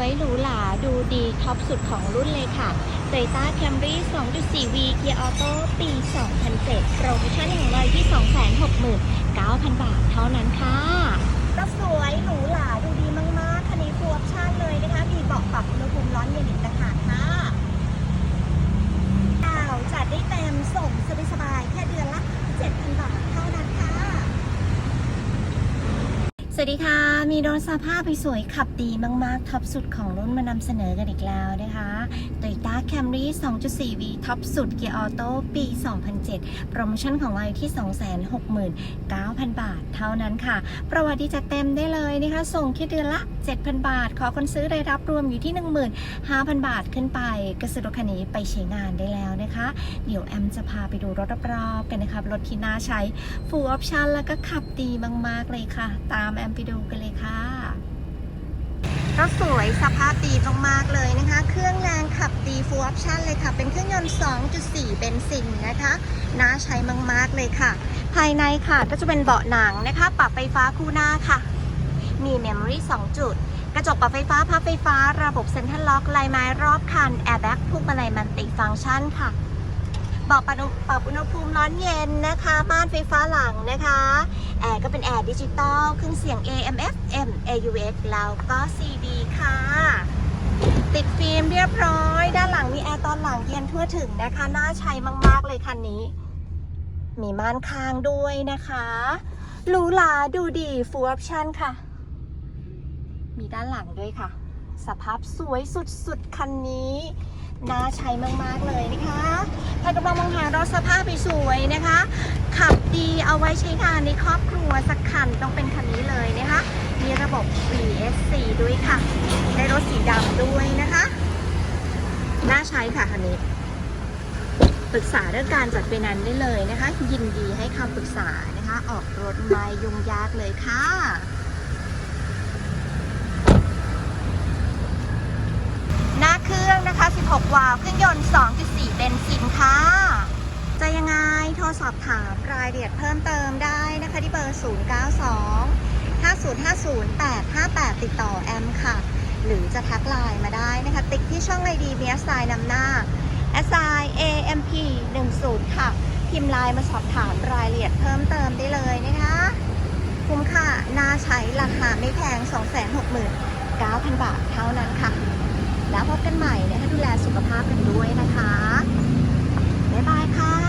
วยหรูหราดูดีท็อปสุดของรุ่นเลยค่ะเซต้าแคมรี่ 2.4V เกียต์ออโต้ปี 2007 โปรโมชั่น1 2 6 9 0 0 0 บาทเท่านั้น วัสดีค่ะ มีรถสภาพสวยขับดีมาก ๆ ท็อปสุดของรุ่นมานำเสนอกันอีกแล้วนะคะ Toyota Camry 2.4V ท็อปสุดเกียร์ออโต้ปี 2007 โปรโมชั่นของเราอยู่ที่ 269,000 บาท เท่านั้นค่ะ ประวัติจัดเต็มได้เลยนะคะ ส่งคิดเดือนละ7,000 บาท ขอคนซื้อรายรับรวมอยู่ที่ 15,000 บาทขึ้นไปกระสุรถคันนี้ไปใช้งานได้แล้วนะคะ เดี๋ยวแอมจะพาไปดูรถรอบๆกันนะคะรถที่น่าใช้ full option แล้วก็ขับดีมากๆเลยค่ะ ตามแอมไปดูกันเลยค่ะก็สวยสภาพดีมากๆเลยนะคะ เครื่องแรงขับดี full option เลยค่ะ เป็นเครื่องยนต์ 2.4 เบนซินนะคะ น่าใช้มากๆเลยค่ะ ภายในค่ะก็จะเป็นเบาะหนังนะคะ ปรับไฟฟ้าคู่หน้าค่ะ มีเมมโมรี่2จุด กระจกปรับไฟฟ้าพับไฟฟ้า ระบบเซ็นทรัลล็อกลายไม้รอบคัน แอร์แบ็กพวงมาลัยมันติฟังก์ชันค่ะเบาะปรับอุณหภูมิร้อนเย็นนะคะม่านไฟฟ้าหลังนะคะแอร์ก็เป็นแอร์ดิจิตอลเครื่องเสียง AM FM AUX แล้วก็ CD ค่ะ ติดฟิล์มเรียบร้อย ด้านหลังมีแอร์ตอนหลังเย็นทั่วถึงนะคะ น่าใช้มาก ๆ เลยคันนี้ มีม่านข้างด้วยนะคะหรูหราดูดี full option ค่ะ มีด้านหลังด้วยค่ะ สภาพสวยสุดๆ คันนี้น่าใช้มากๆเลยนะคะถ้ากำลังมองหารถสภาพสวยๆนะคะ ขับดีเอาไว้ใช้งานในครอบครัวสักคันต้องเป็นคันนี้เลยนะคะ มีระบบ VSC ด้วยค่ะ ได้รถสีดำด้วยนะคะ น่าใช้ค่ะคันนี้ ปรึกษาเรื่องการจัดเป็นนันได้เลยนะคะ ยินดีให้คำปรึกษานะคะ ออกรถไม่ยุ่งยากเลยค่ะ หน้าเครื่องนะคะ 16 วาล์ว เครื่องยนต์ 2.4 เบนซินค่ะ จะยังไงโทรสอบถามรายละเอียดเพิ่มเติมได้นะคะที่เบอร์ 092 5050 858 ติดต่อแอมค่ะ หรือจะทักไลน์มาได้นะคะ ติ๊กที่ช่องไอดีเมีแอสไซน์นำหน้า s i AMP 10ค่ะ พิมพ์ไลน์มาสอบถามรายละเอียดเพิ่มเติมได้เลยนะคะ คุ้มค่าน่าใช้ราคาไม่แพง 269,000 บาทเท่านั้นค่ะ แล้วพบกันใหม่เนี่ยให้ดูแลสุขภาพกันด้วยนะคะ บ๊ายบายค่ะ